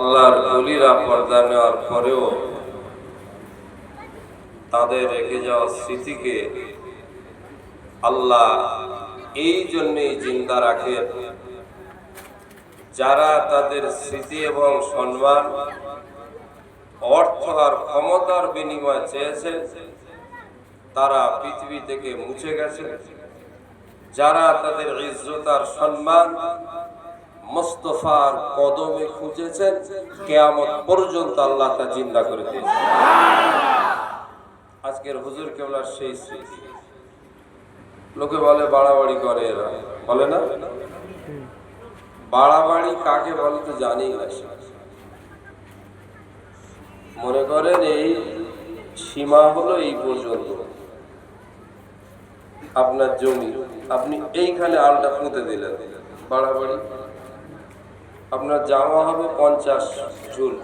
আল্লাহর বলিরা পর্দা নেওয়ার পরেও তাদের রেখে যাওয়া স্মৃতিকে আল্লাহ এই জন্যেই জিন্দা রাখেন। যারা তাদের স্মৃতি এবং সম্মান, অর্থ আর ক্ষমতার বিনিময় চেয়েছে তারা পৃথিবী থেকে মুছে গেছে যারা তাদের ইজ্জত আর সম্মান মোস্তফার কদমে খুঁজেছেন, কেয়ামত পর্যন্ত আল্লাহ তা জিন্দা করে দিয়েছে আজকের হুজুর কেবলার সেই লোকে বলে, বাড়াবাড়ি করে এরা। বলে না? বাড়াবাড়ি কাকে বলে তো জানি না মনে করেন এই সীমা হলো এই পর্যন্ত। আপনার জমি, আপনি এইখানে আলটা পুঁতে দিলেন। বাড়াবাড়ি। আপনার জামা হবে পঞ্চাশ ঝুল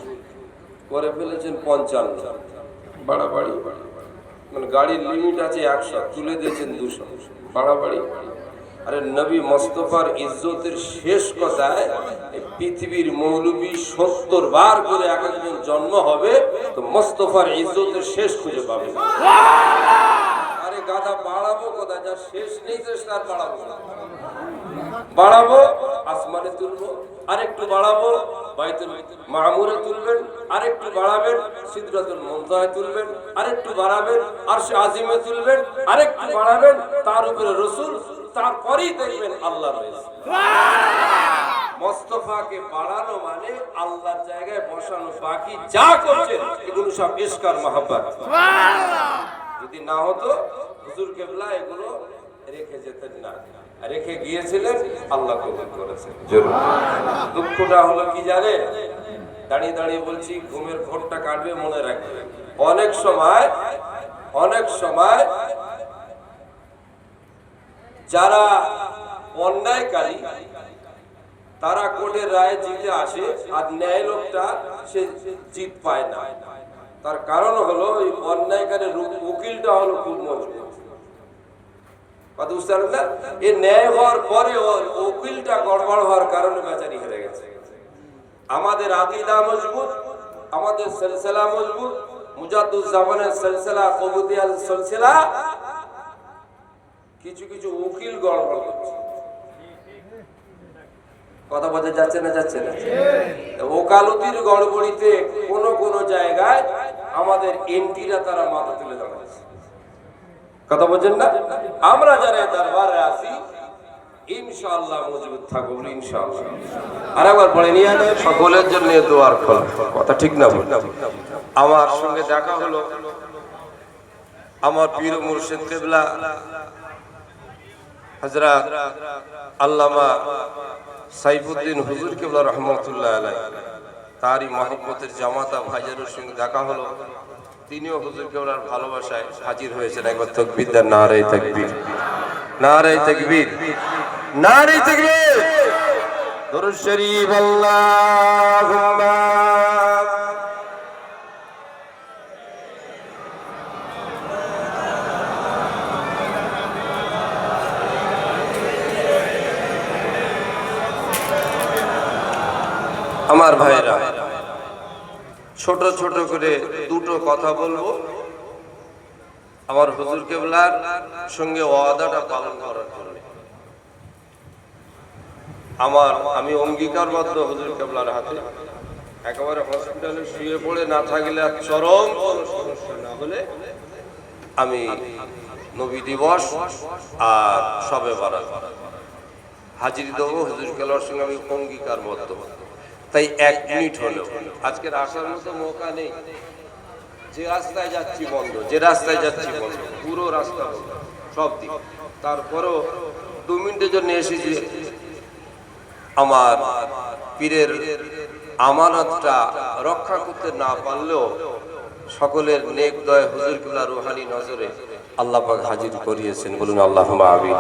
করে ফেলেছেন পঞ্চান্ন। বাড়াবাড়ি। মানে গাড়ির লিমিট আছে একশো তুলে দিয়েছেন দুশো। বাড়াবাড়ি। আরে নবী মোস্তফার ইজ্জতের শেষ কথায় পৃথিবীর মৌলবী সত্তর বার করে এক একজন জন্ম হবে তো মোস্তফার ইজ্জতের শেষ খুঁজে পাবে। আরে গাধা বাড়াবো কথা যা শেষ নেই তার বাড়াবো। বাড়াবো আসমানে তুলবো আরেকটু বাড়াবো বাইতুল মামুরে তুলবেন আরেকটু বাড়াবেন সিদ্ধাতুল তুলবেন আরেকটু বাড়াবেন আরশে আজিমে তুলবেন আরেকটু বাড়াবেন তার উপরে রসুল তারপরেই দেখবেন আল্লাহ রয়েছে মোস্তফাকে বাড়ানো মানে আল্লাহর জায়গায় বসানো বাকি যা করছেন এগুলো সব ইস্কার মাহাব্বাত। যদি না হতো হুজুর কেবলা এগুলো রেখে যেতেন না। রেখে গিয়েছিলেন, আল্লাহ কবুল করেছেন। দুঃখটা হলো কি জানে? দাঁড়িয়ে দাঁড়িয়ে বলছি, ঘুমের ঘোরটা কাটবে, মনে রাখবে। অনেক সময় অনেক সময় যারা অন্যায়কারী, তারা কোর্টের রায় জিতে আসে, আর ন্যায় লোকটা সে জিত পায় না। তার কারণ হলো, ওই অন্যায়কারী উকিলটা হলো খুব মজবুত। কথা বুঝতে পারলেন না? এ ন্যায় হওয়ার পরে ওর উকিলটা গড়বড় হওয়ার কারণে বেচারি হেরে গেছে। আমাদের আকিদা মজবুত আমাদের সিলসিলা মজবুত মুজাদ্দুজ্জামানের সিলসিলা কবুতিয়াল সিলসিলা কিছু কিছু উকিল গড়বড় করছে। কথা বোঝা যাচ্ছে না যাচ্ছে না? ওকালতির গড়বড়িতে কোন কোন জায়গায় আমাদের এমপিরা তারা মাথা তুলে দাঁড়াচ্ছে। কথা বোঝেন না? আমরা যারা দরবারে আছি, ইনশাআল্লাহ মজবুত থাকব বলি ইনশাআল্লাহ। আর একবার পড়ে নিয়ে সকলের জন্য দোয়ার ফল কথা ঠিক না বল আমার সঙ্গে দেখা হলো আমার পীর মুর্শিদ কেবলা, হযরত আল্লামা সাইফুদ্দিন হুজুর কেবলা রহমতুল্লাহ আলাই তারই মহব্বতের জামাতা ভাইজারের সঙ্গে দেখা হলো। তিনিও হুজুর কেবলার ভালোবাসায় হাজির হয়েছেন। একবার তকবির দেন নারে তকবির। নারে তকবির। নারে তকবির। দরুদ শরীফ, আল্লাহুম্মা। আমার ভাইরা ছোট ছোট করে দুটো কথা বলব। আমার হুজুর কেবলার সঙ্গে ওয়াদাটা পালন করার আমার, আমি অঙ্গীকারবদ্ধ হুজুর কেবলার হাতে। একেবারে হসপিটালে শুয়ে পড়ে না থাকলে আর চরম সমস্যা না হলে আমি নবী দিবস আর সবে বারাত। হাজির দেবো হুজুর কেবলার সঙ্গে আমি অঙ্গীকারবদ্ধ। তাই এক মিনিট হলো। আজকের আসার মতো মৌকা নেই। যে রাস্তায় যাচ্ছি বন্ধ যে রাস্তায় যাচ্ছি বন্ধ পুরো রাস্তা বন্ধ সব দিক। তারপরও দু মিনিটের জন্য এসেছি। আমার পীরের আমানতটা রক্ষা করতে না পারলেও সকলের নেক দয় হুজুর কিবলা রুহানি নজরে আল্লাহ পাক হাজির করিয়েছেন। বলুন আল্লাহ আমিন।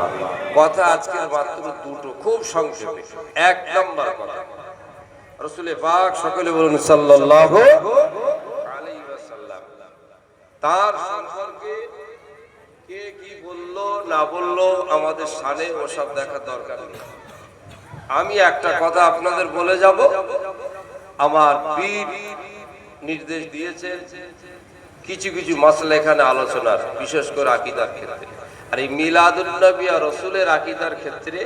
কথা আজকের মাত্র দুটো খুব সংক্ষেপে। এক নম্বর কথা। সকলে বলুন ওয়াসাল্লাম। তার সম্পর্কে কে কি না আমাদের সানে ওসব দেখার দরকার নেই। আমি একটা কথা আপনাদের বলে যাব। আমার নির্দেশ দিয়েছেন কিছু কিছু মশলা এখানে আলোচনার, বিশেষ করে আকিদার ক্ষেত্রে। আর এই মিলাদুল্নবী আর রসুলের আকিদার ক্ষেত্রে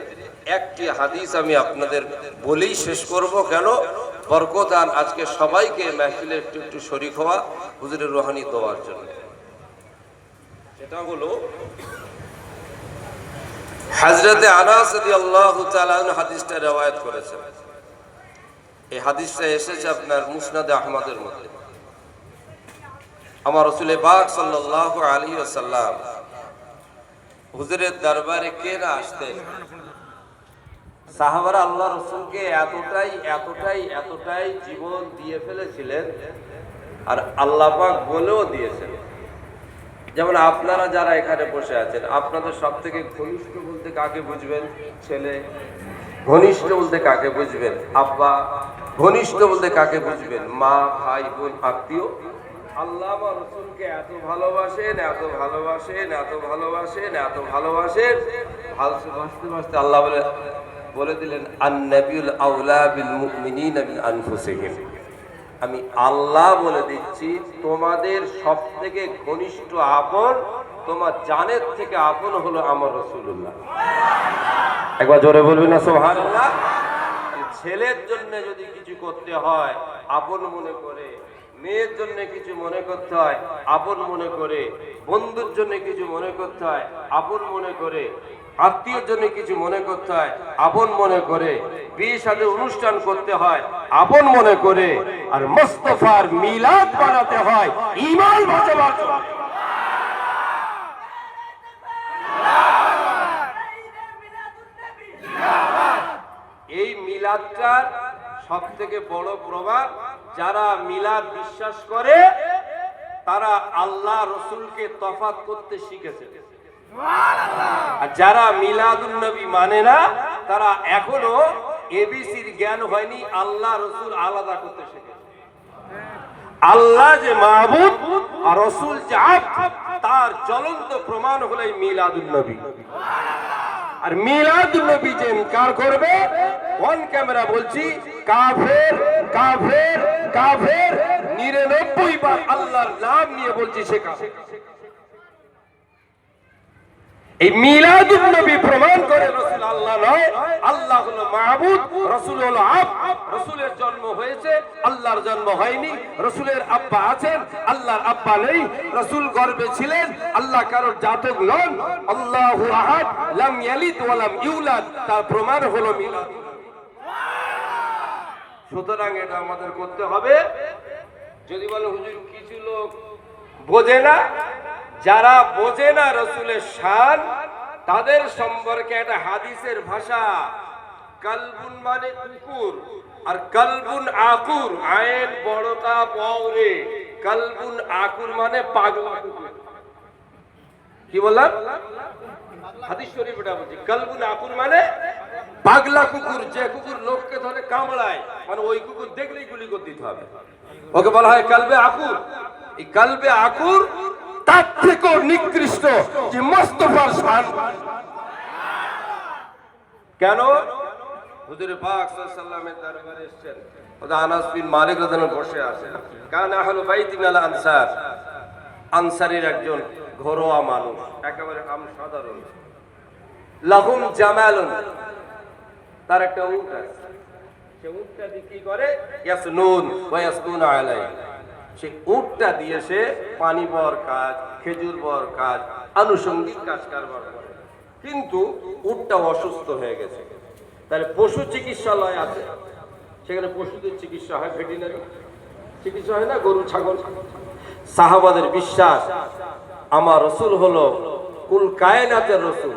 একটি হাদিস আমি আপনাদের বলেই শেষ করব, কেন? বরকতান আজকে সবাইকে মেহফিলে একটু একটু শরিক হওয়া হুজুরের রোহানি দেওয়ার জন্য। সেটা হলো, হাজরতে আনাস আল্লাহ হাদিসটা রেওয়ায়ত করেছেন। এই হাদিসটা এসেছে আপনার মুসনাদে আহমদের মধ্যে। আমার রসুল বাক সাল্লাহ আলী সাল্লাম হুজুরের দরবারে কে না আসতেন? সাহাবারা আল্লাহ রসুলকে এতটাই এতটাই এতটাই জীবন দিয়ে ফেলেছিলেন আর আল্লাহ বলেও দিয়েছেন। যেমন আপনারা যারা এখানে বসে আছেন, আপনাদের সব থেকে ঘনিষ্ঠ বলতে কাকে বুঝবেন? ছেলে। ঘনিষ্ঠ বলতে কাকে বুঝবেন? আব্বা। ঘনিষ্ঠ বলতে কাকে বুঝবেন? মা, ভাই, বোন, আত্মীয়। আল্লাহ বা রসুলকে এত ভালোবাসেন এত ভালোবাসেন এত ভালোবাসেন এত ভালোবাসেন। ভালোবাসতে বাসতে আল্লাহ বলে বলে দিলেন আন্নাবিউল আউলা বিল মুমিনিনা মিন আনফুসিহিম। আমি আল্লাহ বলে দিচ্ছি, তোমাদের সব থেকে ঘনিষ্ঠ আপন তোমার জানের থেকে আপন হলো আমার রসুল্লাহ একবার জোরে বলবি না সোহানুল্লাহ ছেলের জন্য যদি কিছু করতে হয়, আপন মনে করে মেয়ের জন্য কিছু মনে করতে হয়, আপন মনে করে, বন্ধুর জন্য কিছু মনে করতে হয়, আপন মনে করে, আত্মীয়র জন্য কিছু মনে করতে হয়, আপন মনে করে, বিয়ে সাথে অনুষ্ঠান করতে হয়, আপন মনে করে, আর মোস্তফার মিলাদ বানাতে হয় ইমান বাঁচাবার। এই মিলাদটার সব থেকে বড় প্রভাব যারা মিলাদ বিশ্বাস করে তারা আল্লাহ রসুলকে তফাত করতে শিখেছে। আর যারা মিলাদুল নবী মানে না তারা এখনও এবিসির জ্ঞান হয়নি আল্লাহ রসুল আলাদা করতে শিখেছে। আল্লাহ যে মাহবুব আর রসুল যে তার জ্বলন্ত প্রমাণ হলো এই মিলাদুল নবী। আর মিলাদ নবী যে ইনকার করবে অন ক্যামেরা বলছি, কাফের কাফের কাফের, নিরানব্বই বার আল্লাহর নাম নিয়ে বলছি সে কাফের। এই মিলাদুন নবী প্রমাণ করে রসুল আল্লাহ নয়, আল্লাহ হলো মাহবুদ, রসুল হলো আব, রসুলের জন্ম হয়েছে, আল্লাহর জন্ম হয়নি, রসুলের আব্বা আছেন, আল্লাহর আব্বা নেই, রসুল গর্বে ছিলেন, আল্লাহ কারোর জাতক নন, আল্লাহু আহাদ, লাম ইয়ালিদ ওয়া ইউলাদ, তার প্রমাণ হলো মিলাদ। সুতরাং এটা আমাদের করতে হবে। যদি বলে হুজুর কিছু লোক বোঝে না? যারা বোঝে না রসুলের শান, তাদের সম্পর্কে একটা হাদিসের ভাষা, কালবুন মানে কুকুর, আর কালবুন আকুর আয়েন বড়তা পরে কালবুন আকুর মানে পাগলা কুকুর। কি বললাম? হাদিস শরীফ এটা বলছি। কালবুন আকুর মানে পাগলা কুকুর, যে কুকুর লোককে ধরে কামড়ায় মানে ওই কুকুর দেখলেই গুলি করে দিতে হবে। ওকে বলা হয় কালবে আকুর। এই কালবে আকুর তার থেকেও নিকৃষ্ট যে মোস্তফার শান? কেন? একজন ঘরোয়া মানুষ, একেবারে সাধারণ তার একটা উট আছে। কি করে সে উটটা দিয়ে সে পানি বর কাজ খেজুর বর কাজ, আনুষঙ্গিক কাজ কারবার করে। কিন্তু উটটা অসুস্থ হয়ে গেছে। তাহলে পশু চিকিৎসালয় আছে। সেখানে পশুদের চিকিৎসা হয়, ভেটেরিনারি চিকিৎসা হয় না, গরু, ছাগল? সাহাবাদের বিশ্বাস, আমার রসুল হলো কুল কায়নাতের রসুল,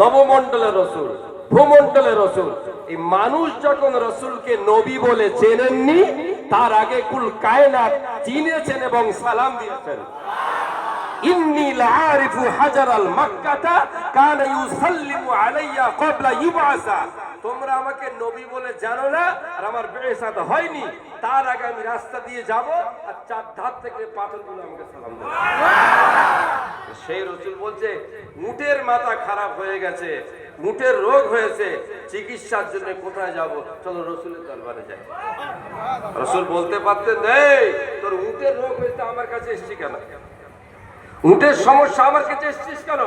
নবমণ্ডলের রসুল, ভূমণ্ডলের রসুল। এই মানুষ যখন রসুলকে নবী বলে চেনেননি তার আগে কুল কায়নাত চিনেছেন এবং সালাম দিয়েছেন। ইন্নি লাআরিফু হাজার আল মাক্কাতা কানা ইউসাল্লিমু আলাইয়া ক্বাবলা ইউবাসা। তোমরা আমাকে নবী বলে জানো না, আর আমার বেসাত হয়নি। তার আগে আমি রাস্তা দিয়ে যাব, আর চার ধার থেকে পাথরগুলো আমাকে সালাম সেই রসুল বলছে উটের মাথা খারাপ হয়ে গেছে উটের রোগ হয়েছে, চিকিৎসার জন্য কোথায় যাব? চলো রসুলের দরবারে যাই। রসুল বলতে পারতেন, এই, তোর উটের রোগ হয়েছে আমার কাছে এসছি কেন? উটের সমস্যা আমার কাছে এসছিস কেন?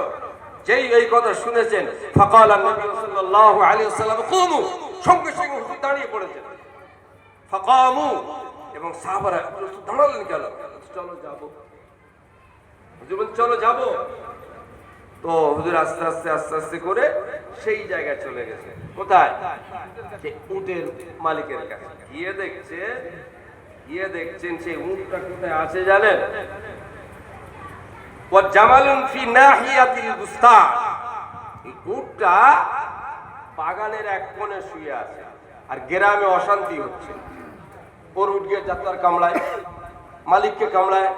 যেই এই কথা শুনেছেন, ফাকাল নবী সাল্লাল্লাহু কুমু, সঙ্গে সঙ্গে দাঁড়িয়ে পড়েছেন। ফাকামু, এবং সাহাবারা দাঁড়ালেন কেন? চলো যাব। চলো যাব? তো হুজুর আস্তে আস্তে আস্তে আস্তে করে সেই জায়গায় চলে গেছে। কোথায়? উটের মালিকের কাছে। গিয়ে দেখছে, গিয়ে দেখছেন সেই উটটা কোথায় আছে জানেন? জামালুন ফি উটটা বাগানের এক কোণে শুয়ে আছে আর গ্রামে অশান্তি হচ্ছে। ওর উঠ গিয়ে যাত্রার কামড়ায়, মালিককে কামড়ায়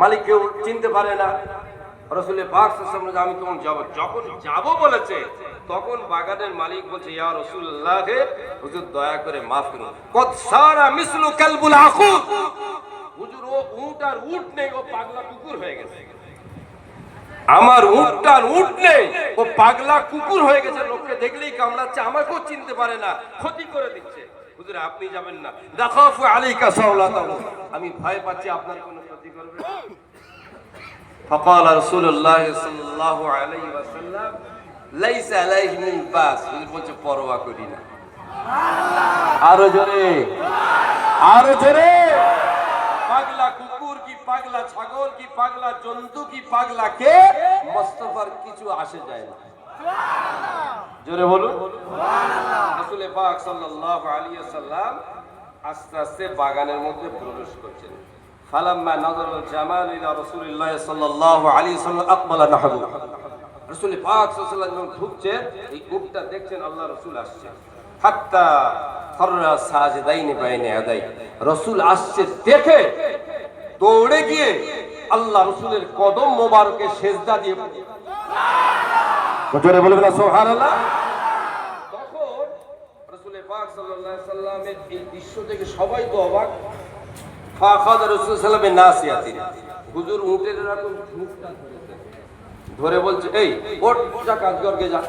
মালিককে চিনতে পারে না। রসুলের সামনে আমি তখন যাব। যখন যাব বলেছে, তখন বাগানের মালিক বলছে, ইয়া হুজুর দয়া করে মাফ করুন। সারা হুজুর, ও আর নেই, ও পাগলা কুকুর হয়ে গেছে। আমার উটটার উট নেই ও পাগলা কুকুর হয়ে গেছে লোককে দেখলেই কামড়াচ্ছে আমাকেও চিনতে পারে না ক্ষতি করে দিচ্ছে হুজুর আপনি যাবেন না দেখাফু আলাইকা সাওলাতাহু আমি ভয় পাচ্ছি আপনার কোনো ক্ষতি করবে فقال رسول الله صلى الله عليه وسلم ليس عليه من باس হুজুর বলছে পরোয়া করি না আরো জোরে আরো জোরে পাগলা কুকুর কি পাগলা ছাগল কি পাগলা, জন্তু কি পাগলা, কে? মোস্তফার কিছু আসে যায় না। জোরে বলুন। রাসূল পাক সাল্লাল্লাহু আলাইহি ওয়াসাল্লাম আস্তে আস্তে বাগানের মধ্যে প্রবেশ করছেন। ফালাম্মা নাযারাল জামাল ইলা রাসূলিল্লাহ সাল্লাল্লাহু আলাইহি ওয়াসাল্লাম আকবালা নাহবু রাসূল পাক সাল্লাল্লাহু আলাইহি ওয়াসাল্লাম এই উটটা দেখছেন আল্লাহ রাসূল আসছে। হাত্তা খররা সাজদাইনি বাইনে আদাই। রাসূল আসছে দেখে দৌড়ে গিয়ে আল্লাহ রসুলের কদম মোবারকে সেজদা দিয়ে জোরে বলবেন তখন পাক সাল্লামের এই দৃশ্য সবাই তো অবাক। ফাখাদ রাসূল সাল্লামের নাসিয়াতি। হুজুর উটের এরকম মুখটা ধরে বলছে এই যা কাজ করকে যা।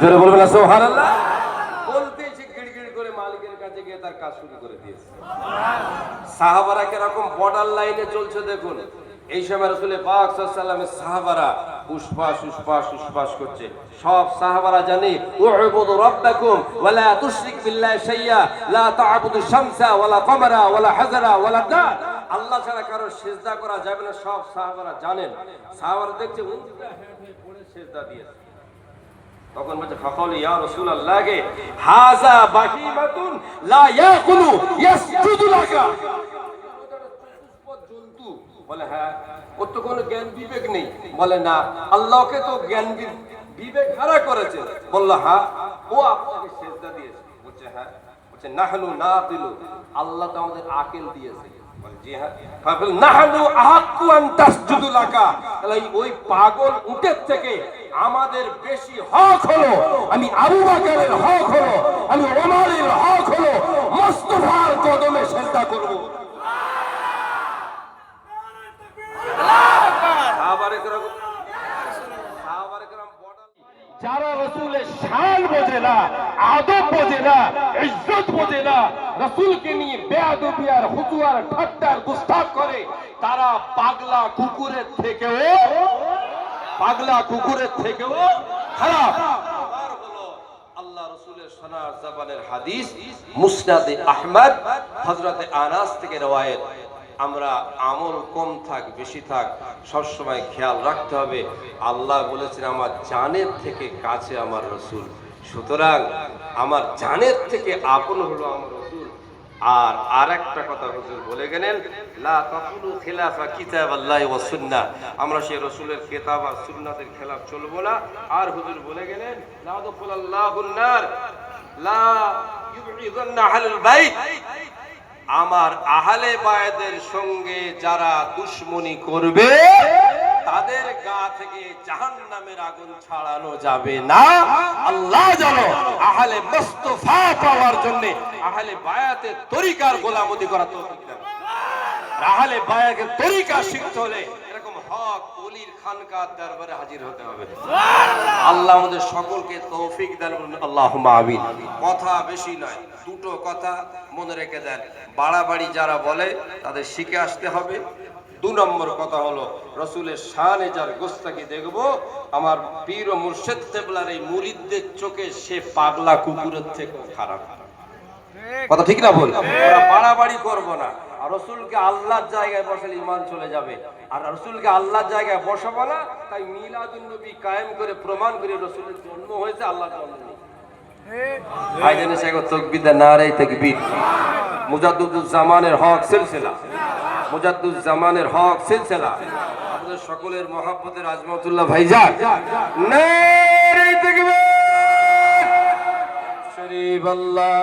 জোরে বলবেন বলতেই সে গিড়গিড় করে মালিকের কাছে গিয়ে তার কাজ শুরু করে দিয়েছে সাহাবারা কীরকম বর্ডার লাইনে চলছে দেখুন এই সময় রসুলের পাক সাল্লামের সাহাবারা উসপাস উসপাস উসপাস করছে সব সাহাবারা জানে উবুদু রাব্বাকুম ওয়ালা তুশরিক বিল্লাহি শাইয়া লা তা'বুদু শামসা ওয়ালা কমারা ওয়ালা হাজারা ওয়ালা দার আল্লাহ ছাড়া কারও সিজদা করা যাবে না সব সাহাবারা জানেন সাহাবারা দেখছে উল্টা হয়ে হয়ে পড়ে সিজদা দিয়েছে তখন বলছে ফাকাল ইয়া হাযা লা ইয়াকুলু, ইয়াসজুদু লাকা। জন্তু বলে হ্যাঁ ওর তো কোনো জ্ঞান বিবেক নেই। বলে, না, আল্লাহকে তো জ্ঞান বিবেক হারা করেছে। বলল হ্যাঁ ও আপনাকে সেজদা দিয়েছে। বলছে হ্যাঁ। বলছে, নাহনু নাকিলু আল্লাহ তো আমাদের আকেল দিয়েছে। আমাদের বেশি হক হলো। আমি আবু বাকারের হক হলো, আমি ওমারের হক হলো, মোস্তফার কদমে সেজদা করব। আবার যারা রসুলের শান বোঝে না, আদব বোঝে না, ইজ্জত বোঝে না, রসুলকে নিয়ে বেয়াদবি আর হুজুয়ার ঠাট্টার গুস্তাখ করে, তারা পাগলা কুকুরের থেকেও, পাগলা কুকুরের থেকেও খারাপ। আল্লাহ হাদিস মুসনাদে আহমদ, হযরতে আনাস থেকে রওয়ায়েত। আমরা আমল কম থাক, বেশি থাক, সবসময় খেয়াল রাখতে হবে। আল্লাহ বলেছেন, আমার জানের থেকে কাছে আমার রসুল। সুতরাং আমার জানের থেকে আপন হলো আমার রসুল। আর আর একটা কথা হুজুর বলে গেলেন, লা তাকুলু খিলাফা কিতাব আল্লাহ ওয়া সুন্নাহ আমরা সেই রাসূলের কিতাব আর সুন্নাতের খেলাফ চলবো না। আর হুজুর বলে গেলেন, লা দুখুলাল্লাহুন নার, লা ইউইযান্না আহলুল বাইত। আমার আহলে বায়দের সঙ্গে যারা দুশ্মনী করবে, তাদের গা থেকে জাহান নামের আগুন ছাড়ানো যাবে না। আল্লাহ জানো, আহালে মোস্তফা পাওয়ার জন্য আহালে বায়াতে তরিকার গোলামতি করা তো আহলে বায়াকে তরিকা শিখতে হলে হক অলির খানকার দরবারে হাজির হতে হবে। আল্লাহ আমাদের সকলকে তৌফিক দান করুন। আল্লাহ আমিন। কথা বেশি নয় দুটো কথা মনে রেখে দেন। বাড়াবাড়ি যারা বলে তাদের শিখে আসতে হবে। দু নম্বর কথা হলো রসুলের শানে যার গোস্তাকে দেখব আমার পীর ও মুর্শেদ তেবলার এই মুরিদদের চোখে সে পাগলা কুকুরের থেকে খারাপ। কথা ঠিক না ওরা বাড়াবাড়ি করব না। রসুলকে আল্লাহর জায়গায় বসালে ইমান চলে যাবে। আর রসুলকে আল্লাহর জায়গায় বসাবো না, তাই মিলাদুন নবী কায়েম করে, প্রমাণ করে রসুলের জন্ম হয়েছে আল্লাহ হক সিলসিলা। আপনাদের সকলের মহাব্বতের আজমতুল্লাহ শরীফ আল্লাহ।